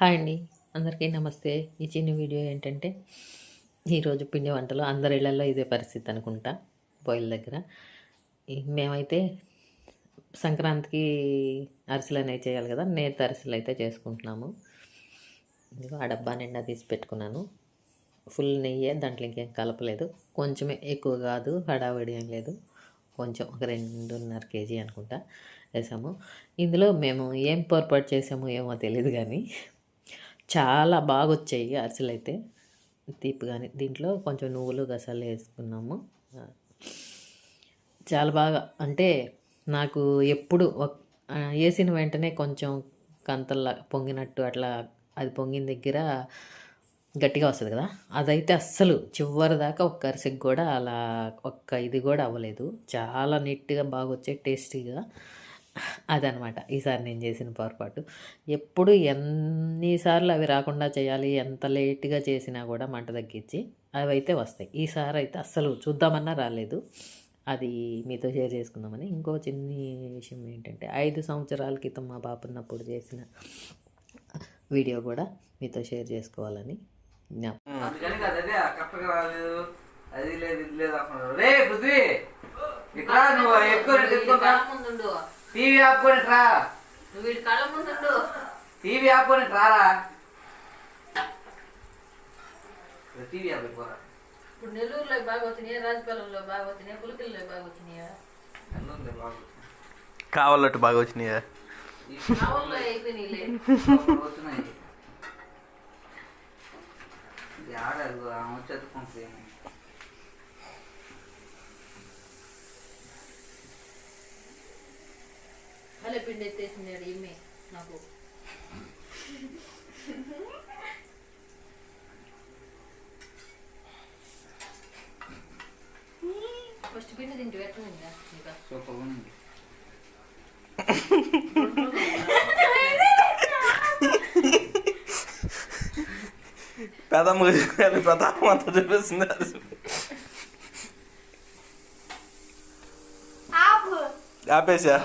Hi అండి. అందరికీ నమస్తే. ఈ చిన్న వీడియో ఏంటంటే ఈరోజు పిండి వంటలు అందరి ఇళ్ళలో ఇదే పరిస్థితి అనుకుంటా బాయిల్ దగ్గర. మేమైతే సంక్రాంతికి అరిసెలు అనేవి చేయాలి కదా నేత అరిసెలు అయితే చేసుకుంటున్నాము. ఇదిగో ఆ డబ్బా నిండా తీసి పెట్టుకున్నాను. ఫుల్ నెయ్యి దాంట్లో ఇంకేం కలపలేదు. కొంచెమే ఎక్కువ కాదు హడావిడి ఏం లేదు. కొంచెం ఒక రెండున్నర కేజీ అనుకుంటా వేసాము. ఇందులో మేము ఏం పొరపాటు చేసామో ఏమో తెలియదు కానీ చాలా బాగా వచ్చాయి అరిసెలు అయితే తీపి కానీ దీంట్లో కొంచెం నువ్వులు గసాలు వేసుకున్నాము. చాలా బాగా అంటే నాకు ఎప్పుడు ఒక్- వేసిన వెంటనే కొంచెం కంతల్లా పొంగినట్టు అట్లా అది పొంగిన దగ్గర గట్టిగా వస్తుంది కదా. అదైతే అస్సలు చివరి దాకా ఒక్క అరిసెకి కూడా అలా ఒక్క ఇది కూడా అవ్వలేదు. చాలా నీట్గా బాగా వచ్చాయి టేస్టీగా. అదనమాట. ఈసారి నేను చేసిన పొరపాటు. ఎప్పుడు ఎన్నిసార్లు అవి రాకుండా చేయాలి ఎంత లేట్గా చేసినా కూడా మంట తగ్గించి అవి అయితే వస్తాయి. ఈసారి అయితే అస్సలు చూద్దామన్నా రాలేదు. అది మీతో షేర్ చేసుకుందామని. ఇంకో చిన్ని విషయం ఏంటంటే ఐదు సంవత్సరాల క్రితం మా పాప ఉన్నప్పుడు చేసిన వీడియో కూడా మీతో షేర్ చేసుకోవాలని జ్ఞాపకం టీవీ ఆపుకొని రా. నువ్వు వీడి కళ్ళ ముందుండు టీవీ ఆపుకొని రారా? టీవీ ఆపిపోరా ఇప్పుడు నెల్లూరులో బాగా వచ్చినాయి రాజపాలెంలో బాగా వచ్చినాయి పులికిల్లో బాగా వచ్చినాయా ఎల్లుంది బాబు కావాలట్టు బాగా వచ్చినాయా? ఆవుల్లో అయిపోయినాయిలే వచ్చినాయి ఆడదు ఆమె వచ్చి పిండి ఎత్తేసినాడు ఇమ్మే నాకు ఫస్ట్ పిండి తింటూ ఎట్లుందా ఇంకా సూపర్ ఉంది పెదమ్మ ప్రతాపం అంతా చూపిస్తుంది ఆపేసా